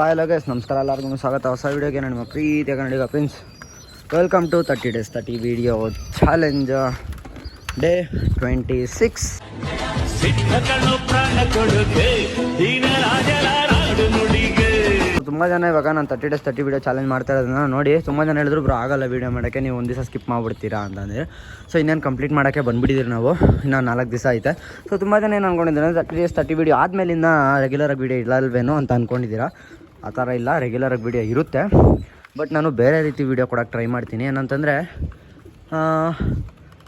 Hi guys ನಮಸ್ಕಾರ. ಎಲ್ಲರಿಗೂ ಸ್ವಾಗತ. ಹೊಸ ವೀಡಿಯೋಗೆ ನನ್ನ ಪ್ರೀತಿಯ Kannadiga prince welcome to thirty days thirty video challenge day twenty six ತುಂಬ ಜನ ಇವಾಗ ನಾನು thirty days thirty video challenge ಮಾಡ್ತಾ ಇರೋದನ್ನ ನೋಡಿ. ತುಂಬ ಜನ ಹೇಳಿದ್ರು ಬ್ರೋ ಆಗಲ್ಲ ವೀಡಿಯೋ ಮಾಡೋಕ್ಕೆ ನೀವು ಒಂದು ದಿವಸ ಸ್ಕಿಪ್ ಮಾಡಿಬಿಡ್ತೀರಾ ಅಂತಂದರೆ. ಸೊ ಇನ್ನೇನು ಕಂಪ್ಲೀಟ್ ಮಾಡೋಕ್ಕೆ ಬಂದುಬಿಟ್ಟಿದ್ದೀರಿ ನಾವು. ಇನ್ನೂ ನಾಲ್ಕು ದಿವಸ ಐತೆ. ಸೊ ತುಂಬ ಜನ ಏನು ಅಂದ್ಕೊಂಡಿದ್ದಾರೆ ತರ್ಟಿ ಡೇಸ್ ತರ್ಟಿ ವೀಡಿಯೋ ಆದಮೇಲಿಂದ ರೆಗ್ಯುಲರಾಗಿ ವಿಡಿಯೋ ಇಲ್ಲಲ್ವೇನೋ ಅಂತ ಅಂದ್ಕೊಂಡಿದ್ದೀರಾ ಆ ಥರ ಇಲ್ಲ ರೆಗ್ಯುಲರಾಗಿ ವಿಡಿಯೋ ಇರುತ್ತೆ. ಬಟ್ ನಾನು ಬೇರೆ ರೀತಿ ವಿಡಿಯೋ ಕೊಡೋಕ್ಕೆ ಟ್ರೈ ಮಾಡ್ತೀನಿ. ಏನಂತಂದರೆ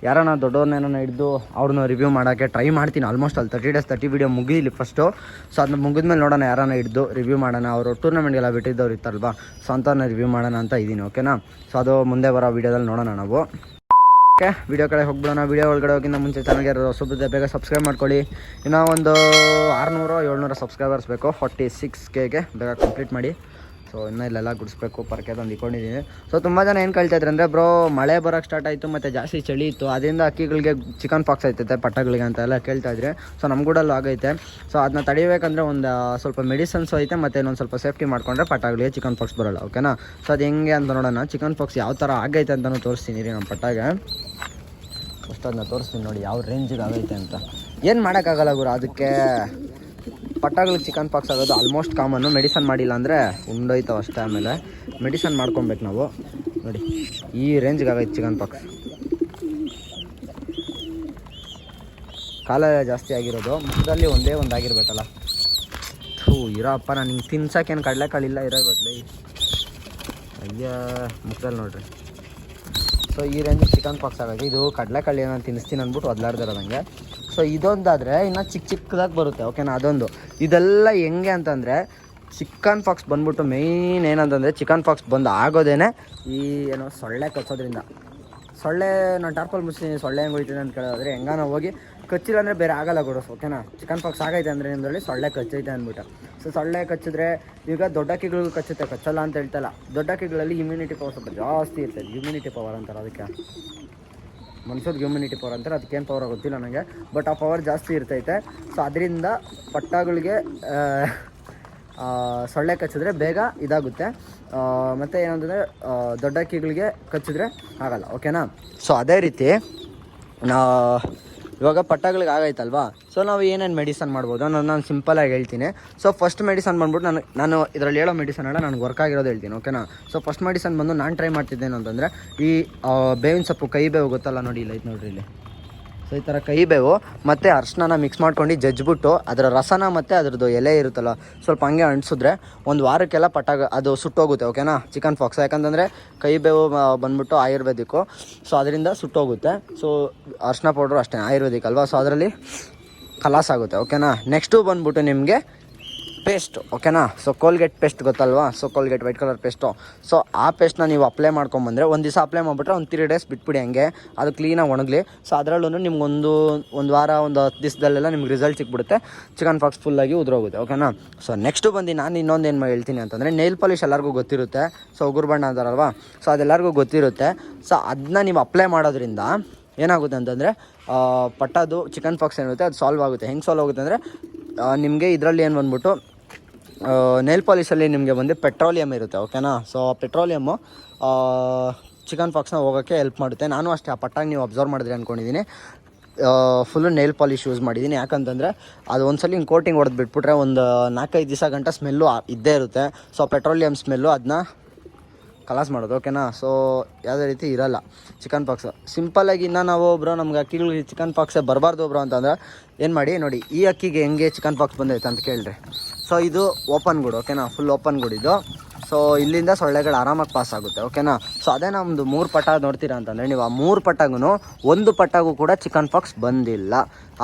ಯಾರನ್ನ ದೊಡ್ಡವ್ರನ್ನೇನ ಹಿಡಿದು ಅವ್ರನ್ನ ರಿವ್ಯೂ ಮಾಡೋಕ್ಕೆ ಟ್ರೈ ಮಾಡ್ತೀನಿ. ಆಲ್ಮೋಸ್ಟ್ ಅಲ್ಲಿ ತರ್ಟಿ ಡೇಸ್ ತರ್ಟಿ ವೀಡಿಯೋ ಮುಗಿಲಿ ಫಸ್ಟು ಸೊ ಅದನ್ನ ಮುಗಿದ್ಮೇಲೆ ನೋಡೋಣ ಯಾರನ್ನ ಹಿಡಿದು ರಿವ್ಯೂ ಮಾಡೋಣ. ಅವರು ಟೂರ್ನಮೆಂಟ್ಗೆಲ್ಲ ಬಿಟ್ಟಿದ್ದವ್ರು ಇತ್ತಲ್ವಾ? ಸೊ ಅಂಥವ್ರನ್ನ ರಿವ್ಯೂ ಮಾಡೋಣ ಅಂತ ಇದ್ದೀನಿ ಓಕೆನಾ ಸೊ ಅದು ಮುಂದೆ ಬರೋ ವೀಡಿಯೋದಲ್ಲಿ ನೋಡೋಣ ನಾವು. ಓಕೆ ವೀಡಿಯೋ ಕಡೆ ಹೋಗ್ಬಿಡೋಣ. ವೀಡಿಯೋ ಒಳಗಡೆ ಹೋಗಿಂತ ಮುಂಚೆ ಚಾನಲ್ಗೆ ಹೊಸಬಿದ್ದೆ ಬೇಗ ಸಬ್ಸ್ಕ್ರೈಬ್ ಮಾಡ್ಕೊಳ್ಳಿ. ಇನ್ನೂ ಒಂದು ಆರುನೂರು ಏಳ್ನೂರು ಸಬ್ಸ್ಕ್ರೈಬರ್ಸ್ ಬೇಕು. ಫಾರ್ಟಿ ಸಿಕ್ಸ್ ಕೆಗೆ ಬೇಗ ಕಂಪ್ಲೀಟ್ ಮಾಡಿ. ಸೊ ಇನ್ನೂ ಇಲ್ಲೆಲ್ಲ ಗುಡಿಸ್ಬೇಕು ತಂದು ಇಟ್ಕೊಂಡಿದ್ದೀನಿ ಸೊ ತುಂಬ ಜನ ಏನು ಕಳ್ತಾಯಿದ್ರು ಅಂದರೆ ಬ್ರೋ ಮಳೆ ಬರೋಕ್ಕೆ ಸ್ಟಾರ್ಟ್ ಆಯಿತು, ಮತ್ತು ಜಾಸ್ತಿ ಚಳಿ ಇತ್ತು. ಅದರಿಂದ ಅಕ್ಕಿಗಳಿಗೆ ಚಿಕನ್ ಪಾಕ್ಸ್ ಆಯ್ತೈತೆ, ಪಟ್ಟಗಳಿಗೆ ಅಂತ ಎಲ್ಲ ಕೇಳ್ತಾಯಿದ್ರೆ ಸೊ ನಮ್ಮ ಗೂಡಲ್ಲೂ ಆಗೈತೆ. ಸೊ ಅದನ್ನ ತಡಿಬೇಕಂದ್ರೆ ಒಂದು ಸ್ವಲ್ಪ ಮೆಡಿಸನ್ಸ್ ಐತೆ, ಮತ್ತು ಇನ್ನೊಂದು ಸ್ವಲ್ಪ ಸೇಫ್ಟಿ ಮಾಡಿಕೊಂಡ್ರೆ ಪಟ್ಟಗಳಿಗೆ ಚಿಕನ್ ಪಾಕ್ಸ್ ಬರೋಲ್ಲ ಓಕೆನಾ ಸೊ ಅದು ಹೆಂಗೆ ಅಂತ ನೋಡೋಣ. ಚಿಕನ್ ಪಾಕ್ಸ್ ಯಾವ ಥರ ಆಗೈತೆ ಅಂತಲೂ ತೋರಿಸ್ತೀನಿ ರೀ ನಮ್ಮ ಪಟ್ಟಾಗೆ. ಅದನ್ನ ತೋರಿಸ್ತೀನಿ ನೋಡಿ, ಯಾವ ರೇಂಜಿಗೆ ಆಗೈತೆ ಅಂತ. ಏನು ಮಾಡೋಕ್ಕಾಗಲ್ಲ ಗುರು, ಅದಕ್ಕೆ? ಪಟ್ಟಾಗಳಿಗೆ ಚಿಕನ್ ಪಾಕ್ಸ್ ಆಗೋದು ಆಲ್ಮೋಸ್ಟ್ ಕಾಮನ್ನು ಮೆಡಿಸನ್ ಮಾಡಿಲ್ಲ ಅಂದರೆ ಉಂಡೋಯ್ತಾವೆ ಅಷ್ಟೇ ಆಮೇಲೆ. ಮೆಡಿಸನ್ ಮಾಡ್ಕೊಬೇಕು ನಾವು. ನೋಡಿ, ಈ ರೇಂಜ್ಗೆ ಆಗೈತೆ ಚಿಕನ್ ಪಾಕ್ಸ್. ಕಾಲ ಜಾಸ್ತಿ ಆಗಿರೋದು. ಮುಖದಲ್ಲಿ ಒಂದೇ ಒಂದು ಆಗಿರ್ಬೇಕಲ್ಲ. ಥೂ, ಇರಪ್ಪ, ನಾನು ಹಿಂಗೆ ಕಡಲೆ ಕಡಲೆಕಾಳಿಲ್ಲ ಇರೋ ಬದಲೇ. ಅಯ್ಯ, ಮುಖದಲ್ಲಿ ನೋಡ್ರಿ. ಸೊ ಈ ರೇಂಜ್ ಚಿಕನ್ ಪಾಕ್ಸ್ ಆಗೋದು ಇದು ಕಡಲೆಕಾಳಿ ನಾನು ತಿನ್ನಿಸ್ತೀನಿ ಅಂದ್ಬಿಟ್ಟು ಒದ್ಲಾಡ್ದಿರೋದಂಗೆ ಸೊ ಇದೊಂದಾದರೆ ಇನ್ನು ಚಿಕ್ಕ ಚಿಕ್ಕದಾಗಿ ಬರುತ್ತೆ ಓಕೆನಾ ಅದೊಂದು. ಇದೆಲ್ಲ ಹೆಂಗೆ ಅಂತಂದರೆ ಚಿಕನ್ ಫಾಕ್ಸ್ ಬಂದ್ಬಿಟ್ಟು ಮೇಯ್ನ್ ಏನಂತಂದರೆ ಚಿಕನ್ ಫಾಕ್ಸ್ ಬಂದು ಆಗೋದೇನೆ ಈ ಏನೋ ಸೊಳ್ಳೆ ಕಚ್ಚೋದ್ರಿಂದ. ಸೊಳ್ಳೆ, ನಾನು ಟಾರ್ಪಲ್ ಮುಚ್ಚಿದ್ದೀನಿ, ಸೊಳ್ಳೆ ಹೆಂಗೆ ಹೋಯ್ತೀನಿ ಅಂತ ಕೇಳೋದ್ರೆ ಹೆಂಗಾನ ಹೋಗಿ ಕಚ್ಚಿಲ್ಲ ಅಂದರೆ ಬೇರೆ ಆಗಲ್ಲ ಗುಡಸ್ ಓಕೆನಾ ಚಿಕನ್ ಪಾಕ್ಸ್ ಆಗೈತೆ ಅಂದರೆ ನಿಮ್ಮದ್ರಲ್ಲಿ ಸೊಳ್ಳೆ ಕಚ್ಚೈತೆ ಅಂದ್ಬಿಟ್ಟು. ಸೊ ಸೊಳ್ಳೆ ಕಚ್ಚಿದ್ರೆ ಈಗ ದೊಡ್ಡ ಅಕ್ಕಿಗಳಿಗೂ ಕಚ್ಚುತ್ತೆ, ಕಚ್ಚಲ್ಲ ಅಂತ ಹೇಳ್ತಲ್ಲ, ದೊಡ್ಡ ಕಿಗಳಲ್ಲಿ ಇಮ್ಯುನಿಟಿ ಪವರ್ ಸ್ವಲ್ಪ ಜಾಸ್ತಿ ಇರ್ತದೆ. ಇಮ್ಯುನಿಟಿ ಪವರ್ ಅಂತಾರೆ ಅದಕ್ಕೆ. ಮನುಷ್ಯದ ಇಮ್ಯುನಿಟಿ ಪವರ್ ಅಂತಾರೆ, ಅದಕ್ಕೇನು ಪವರ್ ಗೊತ್ತಿಲ್ಲ ನನಗೆ ಬಟ್ ಆ ಪವರ್ ಜಾಸ್ತಿ ಇರ್ತೈತೆ. ಸೊ ಅದರಿಂದ ಪಟ್ಟಗಳಿಗೆ ಸೊಳ್ಳೆ ಕಚ್ಚಿದ್ರೆ ಬೇಗ ಇದಾಗುತ್ತೆ. ಮತ್ತು ಏನಂತಂದರೆ ದೊಡ್ಡ ಅಕ್ಕಿಗಳಿಗೆ ಕಚ್ಚಿದ್ರೆ ಆಗಲ್ಲ ಓಕೆನಾ ಸೊ ಅದೇ ರೀತಿ, ನಾ ಇವಾಗ ಪಟ್ಟಗಳಿಗೆ ಆಗೈತಲ್ವಾ? ಸೊ ನಾವು ಏನೇನು ಮೆಡಿಸನ್ ಮಾಡ್ಬೋದು ನಾನು ನಾನು ಸಿಂಪಲಾಗಿ ಹೇಳ್ತೀನಿ. ಸೊ ಫಸ್ಟ್ ಮೆಡಿಸನ್ ಬಂದ್ಬಿಟ್ಟು ನಾನು ನಾನು ಇದರಲ್ಲಿ ಹೇಳೋ ಮೆಡಿಸನ್ ಎಲ್ಲ ನನಗೆ ವರ್ಕ್ ಆಗಿರೋದು ಹೇಳ್ತೀನಿ ಓಕೆನಾ ಸೊ ಫಸ್ಟ್ ಮೆಡಿಸನ್ ಬಂದು ನಾನು ಟ್ರೈ ಮಾಡ್ತಿದ್ದೇನು ಅಂತಂದರೆ ಈ ಬೇವಿನ ಸೊಪ್ಪು ಕೈ ಬೇವು ಗೊತ್ತಲ್ಲ ನೋಡಿ ಇಲ್ಲ ಇದು ನೋಡ್ರಿ ಇಲ್ಲಿ. ಸೊ ಈ ಥರ ಕೈ ಬೇವು ಮತ್ತು ಅರ್ಶಿನ ಮಿಕ್ಸ್ ಮಾಡ್ಕೊಂಡು ಜಜ್ಜಿಬಿಟ್ಟು ಅದರ ರಸನ ಮತ್ತು ಅದ್ರದ್ದು ಎಲೆ ಇರುತ್ತಲ್ಲ, ಸ್ವಲ್ಪ ಹಂಗೆ ಅಂಟಿಸಿದ್ರೆ ಒಂದು ವಾರಕ್ಕೆಲ್ಲ ಪಟಾಗ ಅದು ಸುಟ್ಟೋಗುತ್ತೆ ಓಕೆನಾ ಚಿಕನ್ ಫಾಕ್ಸ್ ಯಾಕಂತಂದರೆ ಕೈ ಬೇವು ಬಂದ್ಬಿಟ್ಟು ಆಯುರ್ವೇದಿಕ್ಕು. ಸೊ ಅದರಿಂದ ಸುಟ್ಟೋಗುತ್ತೆ. ಸೊ ಅರ್ಶಿನ ಪೌಡ್ರು ಅಷ್ಟೇ, ಆಯುರ್ವೇದಿಕ್ ಅಲ್ವಾ? ಸೊ ಅದರಲ್ಲಿ ಆಗುತ್ತೆ ಓಕೆನಾ ನೆಕ್ಸ್ಟು ಬಂದ್ಬಿಟ್ಟು ನಿಮಗೆ ಪೇಸ್ಟ್, ಓಕೆನಾ? ಸೊ ಕೋಲ್ಗೇಟ್ ಪೇಸ್ಟ್ ಗೊತ್ತಲ್ವಾ? So Colgate white colour paste. So ಆ ಪೇಸ್ಟ್ನ ನೀವು ಅಪ್ಲೈ ಮಾಡ್ಕೊಂಬಂದರೆ ಒಂದು ದಿವಸ ಅಪ್ಲೈ ಮಾಡಿಬಿಟ್ರೆ ಒಂದು ತ್ರೀ ಡೇಸ್ ಬಿಟ್ಬಿಡಿ ಹಂಗೆ. ಅದು ಕ್ಲೀನಾಗಿ ಒಣಗಲಿ. ಸೊ ಅದರಲ್ಲೂ ನಿಮ್ಗೊಂದು, ಒಂದು ವಾರ, ಒಂದು ಹತ್ತು ದಿವಸದಲ್ಲೆಲ್ಲ ನಿಮ್ಗೆ ರಿಸಲ್ಟ್ ಸಿಕ್ಬಿಡುತ್ತೆ. ಚಿಕನ್ ಫಾಕ್ಸ್ ಫುಲ್ಲಾಗಿ ಉದುರೋಗುತ್ತೆ, ಓಕೆನಾ? ಸೊ ನೆಕ್ಸ್ಟು ಬಂದು ನಾನು ಇನ್ನೊಂದು ಏನು ಹೇಳ್ತೀನಿ ಅಂತಂದರೆ ನೇಲ್ ಪಾಲಿಷ್ ಎಲ್ಲರಿಗೂ ಗೊತ್ತಿರುತ್ತೆ. ಸೊ ಉಗುರು ಬಣ್ಣ ಅಂತಾರಲ್ವಾ? ಸೊ ಅದೆಲ್ಲರಿಗೂ ಗೊತ್ತಿರುತ್ತೆ. ಸೊ ಅದನ್ನ ನೀವು ಅಪ್ಲೈ ಮಾಡೋದ್ರಿಂದ ಏನಾಗುತ್ತೆ ಅಂತಂದರೆ ಪಟ್ಟದು ಚಿಕನ್ ಫಾಕ್ಸ್ ಏನಿರುತ್ತೆ ಅದು ಸಾಲ್ವ್ ಆಗುತ್ತೆ. ಹೆಂಗೆ ಸಾಲ್ವ್ ಆಗುತ್ತೆ ಅಂದರೆ ನಿಮಗೆ ಇದರಲ್ಲಿ ಏನು ಬಂದ್ಬಿಟ್ಟು ನೇಲ್ ಪಾಲಿಶಲ್ಲಿ ನಿಮಗೆ ಬಂದು ಪೆಟ್ರೋಲಿಯಂ ಇರುತ್ತೆ ಓಕೆನಾ ಸೊ ಪೆಟ್ರೋಲಿಯಮ್ಮು ಚಿಕನ್ ಫಾಕ್ಸ್ನ ಹೋಗೋಕ್ಕೆ ಹೆಲ್ಪ್ ಮಾಡುತ್ತೆ. ನಾನು ಅಷ್ಟೇ, ಆ ಪಟ್ಟಾಗಿ ನೀವು ಅಬ್ಸರ್ವ್ ಮಾಡಿದ್ರಿ ಅಂದ್ಕೊಂಡಿದ್ದೀನಿ ಫುಲ್ಲು ನೇಲ್ ಪಾಲಿಶ್ ಯೂಸ್ ಮಾಡಿದ್ದೀನಿ ಯಾಕಂತಂದರೆ, ಅದು ಒಂದ್ಸಲ ಹಿಂಗೆ ಕೋಟಿಂಗ್ ಹೊಡೆದು ಬಿಟ್ಬಿಟ್ರೆ ಒಂದು ನಾಲ್ಕೈದು ದಿವಸ ಗಂಟ ಸ್ಮೆಲ್ಲು ಇದ್ದೇ ಇರುತ್ತೆ. ಸೊ ಪೆಟ್ರೋಲಿಯಂ ಸ್ಮೆಲ್ಲು ಅದನ್ನ ಕಲಾಸ್ ಮಾಡೋದು ಓಕೆನಾ ಸೊ ಯಾವುದೇ ರೀತಿ ಇರಲ್ಲ ಚಿಕನ್ ಪಾಕ್ಸ್ ಸಿಂಪಲಾಗಿ ಇನ್ನು ನಾವು ಒಬ್ಬರು ನಮ್ಗೆ ಅಕ್ಕಿಗಳಿಗೆ ಚಿಕನ್ ಪಾಕ್ಸೇ ಬರಬಾರ್ದು ಒಬ್ರು ಅಂತಂದ್ರೆ, ಏನು ಮಾಡಿ, ನೋಡಿ, ಈ ಅಕ್ಕಿಗೆ ಹೆಂಗೆ ಚಿಕನ್ ಪಾಕ್ಸ್ ಬಂದೈತೆ ಅಂತ ಕೇಳಿರಿ. ಸೊ ಇದು ಓಪನ್ ಗುಡ್ ಓಕೆನಾ ಫುಲ್ ಓಪನ್ ಗುಡ್ ಇದು. ಸೊ ಇಲ್ಲಿಂದ ಸೊಳ್ಳೆಗಳು ಆರಾಮಾಗಿ ಪಾಸ್ ಆಗುತ್ತೆ ಓಕೆನಾ ಸೊ ಅದೇ ನಮ್ಮದು ಮೂರು ಪಟ್ಟ ನೋಡ್ತೀರಾ ಅಂತಂದರೆ, ನೀವು ಆ ಮೂರು ಪಟ್ಟಾಗೂ ಒಂದು ಪಟ್ಟಾಗೂ ಕೂಡ ಚಿಕನ್ ಪಾಕ್ಸ್ ಬಂದಿಲ್ಲ.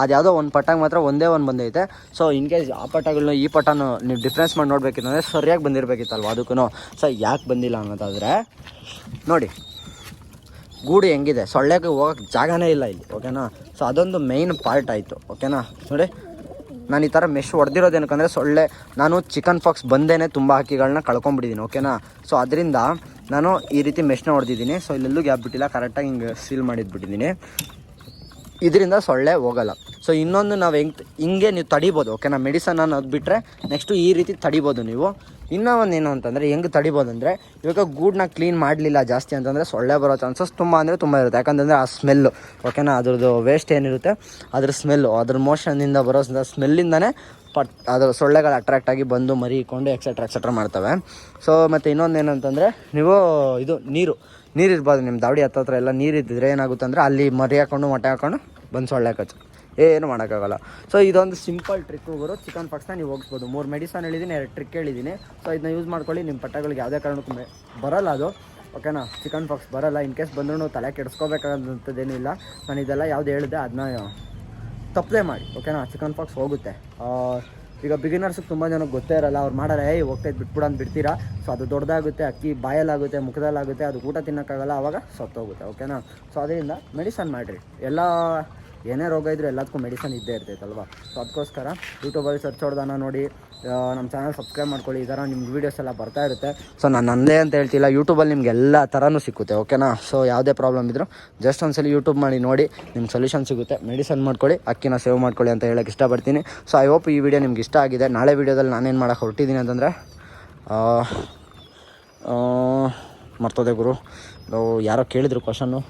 ಅದು ಯಾವುದೋ ಒಂದು ಪಟ್ಟಾಗ ಮಾತ್ರ ಒಂದೇ ಒಂದು ಬಂದೈತೆ. ಸೊ ಇನ್ ಕೇಸ್ ಆ ಪಟ್ಟಗಳನ್ನ ಈ ಪಟ್ಟನು ನೀವು ಡಿಫ್ರೆನ್ಸ್ ಮಾಡಿ ನೋಡಬೇಕಿತ್ತಂದರೆ ಸರಿಯಾಗಿ ಬಂದಿರಬೇಕಿತ್ತಲ್ವ ಅದಕ್ಕೂ ಸೊ ಯಾಕೆ ಬಂದಿಲ್ಲ ಅನ್ನೋದಾದರೆ, ನೋಡಿ, ಗೂಡು ಹೆಂಗಿದೆ? ಸೊಳ್ಳೆಗೆ ಹೋಗೋಕ್ಕೆ ಜಾಗನೇ ಇಲ್ಲ ಇಲ್ಲಿ ಓಕೆನಾ ಸೊ ಅದೊಂದು ಮೇಯ್ನ್ ಪಾರ್ಟ್ ಆಯಿತು ಓಕೆನಾ ನೋಡಿ ನಾನು ಈ ಥರ ಮೆಶ್ ಹೊಡೆದಿರೋದು ಏನಕ್ಕಂದರೆ ಸೊಳ್ಳೆ, ನಾನು ಚಿಕನ್ ಫಾಕ್ಸ್ ಬಂದೇನೆ ತುಂಬ ಹಕ್ಕಿಗಳನ್ನ ಕಳ್ಕೊಂಬಿಟ್ಟಿದ್ದೀನಿ ಓಕೆನಾ ಸೊ ಅದರಿಂದ ನಾನು ಈ ರೀತಿ ಮೆಶ್ನ ಹೊಡೆದಿದ್ದೀನಿ. ಸೊ ಇಲ್ಲೆಲ್ಲೂ ಗ್ಯಾಪ್ ಬಿಟ್ಟಿಲ್ಲ ಕರೆಕ್ಟಾಗಿ ಹಿಂಗೆ ಸೀಲ್ ಮಾಡಿದ್ಬಿಟ್ಟಿದ್ದೀನಿ ಇದರಿಂದ ಸೊಳ್ಳೆ ಹೋಗಲ್ಲ. ಸೊ ಇನ್ನೊಂದು ನಾವು ಹೆಂಗೆ ಹಿಂಗೆ ನೀವು ತಡಿಬೋದು ಓಕೆನಾ ಮೆಡಿಸನ್ ಅನ್ನೋದು ಬಿಟ್ಟರೆ ನೆಕ್ಸ್ಟು ಈ ರೀತಿ ತಡಿಬೋದು ನೀವು. ಇನ್ನೂ ಒಂದು ಏನು ಅಂತಂದರೆ, ಹೆಂಗೆ ತಡಿಬೋದು ಅಂದರೆ, ಇವಾಗ ಗೂಡನ್ನ ಕ್ಲೀನ್ ಮಾಡಲಿಲ್ಲ ಜಾಸ್ತಿ ಅಂತಂದರೆ ಸೊಳ್ಳೆ ಬರೋ ಚಾನ್ಸಸ್ ತುಂಬ ಅಂದರೆ ತುಂಬ ಇರುತ್ತೆ. ಯಾಕಂತಂದರೆ ಆ ಸ್ಮೆಲ್ಲು ಓಕೆನಾ ಅದ್ರದ್ದು ವೇಸ್ಟ್ ಏನಿರುತ್ತೆ, ಅದ್ರ ಸ್ಮೆಲ್ಲು ಅದ್ರ ಮೋಷನಿಂದ ಬರೋ ಸ್ಮೆಲ್ಲಿಂದನೇ ಪಟ್, ಅದರ ಸೊಳ್ಳೆಗಳು ಅಟ್ರಾಕ್ಟ್ ಆಗಿ ಬಂದು ಮರಿ ಇಕ್ಕೊಂಡು ಎಕ್ಸೆಟ್ರಾ ಎಕ್ಸೆಟ್ರಾ ಮಾಡ್ತವೆ. ಸೊ ಮತ್ತು ಇನ್ನೊಂದು ಏನಂತಂದರೆ ನೀವು ಇದು ನೀರು. ನೀರು ಇರ್ಬಾರ್ದು ನಿಮ್ಮ ದಾವಡಿ ಹತ್ತತ್ರ ಎಲ್ಲ ನೀರಿದ್ದರೆ ಏನಾಗುತ್ತೆ ಅಂದರೆ ಅಲ್ಲಿ ಮರಿ ಹಾಕೊಂಡು, ಮೊಟ್ಟೆ ಹಾಕೊಂಡು ಬಂದು ಸೊಳ್ಳೆ ಕಚ್ಚು ಏನು ಮಾಡೋಕ್ಕಾಗಲ್ಲ. ಸೊ ಇದೊಂದು ಸಿಂಪಲ್ ಟ್ರಿಕ್ ಹೋಗೋರು ಚಿಕನ್ ಪಾಕ್ಸ್ನ ನೀವು ಹೋಗ್ಬೋದು. ಮೂರು ಮೆಡಿಸನ್ ಹೇಳಿದ್ದೀನಿ ಎರಡು ಟ್ರಿಕ್ ಹೇಳಿದ್ದೀನಿ ಸೊ ಇದನ್ನ ಯೂಸ್ ಮಾಡ್ಕೊಳ್ಳಿ. ನಿಮ್ಮ ಪಟ್ಟಗಳಿಗೆ ಯಾವುದೇ ಕಾರಣಕ್ಕೂ ಬರಲ್ಲ ಅದು. ಓಕೆನಾ ಚಿಕನ್ ಪಾಕ್ಸ್ ಬರಲ್ಲ. ಇನ್ ಕೇಸ್ ಬಂದ್ರೂ ತಲೆ ಕೆಡಿಸ್ಕೋಬೇಕಾದಂಥದ್ದೇನಿಲ್ಲ ನಾನು ಇದೆಲ್ಲ ಯಾವ್ದು ಹೇಳಿದೆ ಅದನ್ನ ತಪ್ಪದೆ ಮಾಡಿ. ಓಕೆನಾ ಚಿಕನ್ ಪಾಕ್ಸ್ ಹೋಗುತ್ತೆ. ಈಗ ಬಿಗಿನರ್ಸ್ ತುಂಬ ಜನಕ್ಕೆ ಗೊತ್ತೇ ಇರಲ್ಲ. ಅವ್ರು ಮಾಡಲ್ಲ, ಏಯ್ ಹೋಗ್ತೈತೆ ಬಿಟ್ಬಿಡೋ ಅಂತ ಬಿಡ್ತೀರಾ? ಸೊ ಅದು ದೊಡ್ಡದಾಗುತ್ತೆ, ಅಕ್ಕಿ ಬಾಯಲ್ಲಾಗುತ್ತೆ, ಮುಖದಲ್ಲಾಗುತ್ತೆ, ಅದು ಊಟ ತಿನ್ನೋಕ್ಕಾಗಲ್ಲ, ಅವಾಗ ಸತ್ತೋಗುತ್ತೆ ಓಕೆನಾ ಸೊ ಅದರಿಂದ ಮೆಡಿಸನ್ ಮಾಡಿರಿ. ಎಲ್ಲ ಏನೇ ರೋಗ ಇದ್ರೂ ಎಲ್ಲದಕ್ಕೂ ಮೆಡಿಸನ್ ಇದ್ದೇ ಇರ್ತೈತಲ್ವಾ? ಸೊ ಅದಕ್ಕೋಸ್ಕರ ಯೂಟ್ಯೂಬಲ್ಲಿ ಸರ್ಚ್ ಹೊಡ್ದಾನ ನೋಡಿ ನಮ್ಮ ಚಾನಲ್ ಸಬ್ಸ್ಕ್ರೈಬ್ ಮಾಡ್ಕೊಳ್ಳಿ. ಈ ಥರ ನಿಮ್ಗೆ ವೀಡಿಯೋಸ್ ಎಲ್ಲ ಬರ್ತಾ ಇರುತ್ತೆ. ಸೊ ನಾನು ನಂದೇ ಅಂತ ಹೇಳ್ತಿಲ್ಲ ಯೂಟ್ಯೂಬಲ್ಲಿ ನಿಮ್ಗೆ ಎಲ್ಲ ಥರನೂ ಸಿಕ್ಕುತ್ತೆ ಓಕೆನಾ ಸೊ ಯಾವುದೇ ಪ್ರಾಬ್ಲಮ್ ಇದ್ದರೂ ಜಸ್ಟ್ ಒಂದ್ಸಲಿ ಯೂಟ್ಯೂಬ್ ಮಾಡಿ ನೋಡಿ ನಿಮ್ಗೆ ಸೊಲ್ಯೂಷನ್ ಸಿಗುತ್ತೆ. ಮೆಡಿಸನ್ ಮಾಡ್ಕೊಳ್ಳಿ, ಅಕ್ಕಿನ ಸೇವ್ ಮಾಡ್ಕೊಳ್ಳಿ ಅಂತ ಹೇಳಕ್ಕೆ ಇಷ್ಟಪಡ್ತೀನಿ. ಸೊ ಐ ಹೋಪ್ ಈ ವಿಡಿಯೋ ನಿಮ್ಗೆ ಇಷ್ಟ ಆಗಿದೆ. ನಾಳೆ ವೀಡಿಯೋದಲ್ಲಿ ನಾನೇನು ಮಾಡೋಕೆ ಹೊರಟಿದ್ದೀನಿ ಅಂತಂದರೆ ಮರ್ತೋದೆ ಗುರು. ಯಾರೋ ಕೇಳಿದ್ರು ಕ್ವಶನ್ನು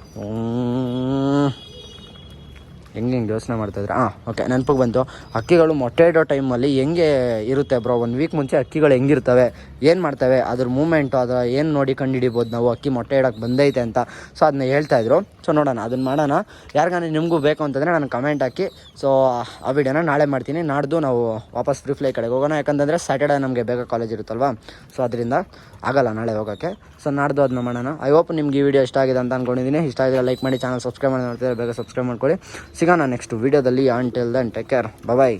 ಹೆಂಗೆ ಹೆಂಗೆ ಯೋಚನೆ ಮಾಡ್ತಾಯಿದ್ರೆ ಹಾಂ ಓಕೆ ನೆನಪಿಗೆ ಬಂತು ಅಕ್ಕಿಗಳು ಮೊಟ್ಟೆ ಇಡೋ ಟೈಮಲ್ಲಿ ಹೆಂಗೆ ಇರುತ್ತೆ ಬ್ರೋ ಒಂದು ವೀಕ್ ಮುಂಚೆ ಅಕ್ಕಿಗಳು ಹೆಂಗಿರ್ತವೆ? ಏನು ಮಾಡ್ತವೆ? ಅದ್ರ ಮೂಮೆಂಟು ಅದರ ಏನು ನೋಡಿ ಕಂಡುಹಿಡಿಬೋದು ನಾವು? ಅಕ್ಕಿ ಮೊಟ್ಟೆ ಇಡೋಕ್ಕೆ ಬಂದೈತೆ ಅಂತ. ಸೊ ಅದನ್ನ ಹೇಳ್ತಾಯಿದ್ರು ಸೊ ನೋಡೋಣ ಅದನ್ನು ಮಾಡೋಣ. ಯಾರಿಗಾನ ನಿಮಗೂ ಬೇಕು ಅಂತಂದರೆ ನಾನು ಕಮೆಂಟ್ ಹಾಕಿ. ಸೊ ಆ ವಿಡಿಯೋನ ನಾಳೆ ಮಾಡ್ತೀನಿ. ನಾಡ್ದು ನಾವು ವಾಪಸ್ ರಿಫ್ಲೈ ಕಡೆಗೆ ಹೋಗೋಣ. ಯಾಕಂತಂದರೆ ಸ್ಯಾಟರ್ಡೆ ನಮಗೆ ಬೇಗ ಕಾಲೇಜ್ ಇರುತ್ತಲ್ವಾ? ಸೊ ಅದರಿಂದ ಆಗಲ್ಲ ನಾಳೆ ಹೋಗೋಕ್ಕೆ ಸೊ ನಾಡ್ದು ಅದನ್ನ ಮಾಡೋಣ. ಐ ಹೋಪ್ ನಿಮ್ಗೆ ಈ ವಿಡಿಯೋ ಇಷ್ಟ ಆಗಿದೆ ಅಂತ ಅಂದ್ಕೊಂಡಿದ್ದೀನಿ ಇಷ್ಟ ಆಗಿದೆ ಲೈಕ್ ಮಾಡಿ ಚಾನಲ್ ಸಬ್ಸ್ಕ್ರೈಬ್ ಮಾಡಿ ನೋಡ್ತಿದ್ರೆ ಬೇಗ ಸಬ್ಸ್ಕ್ರೈಬ್ ಮಾಡ್ಕೊಳ್ಳಿ. ಸಿಗೋಣ ನೆಕ್ಸ್ಟ್ ವೀಡಿಯೋದಲ್ಲಿ until then take care bye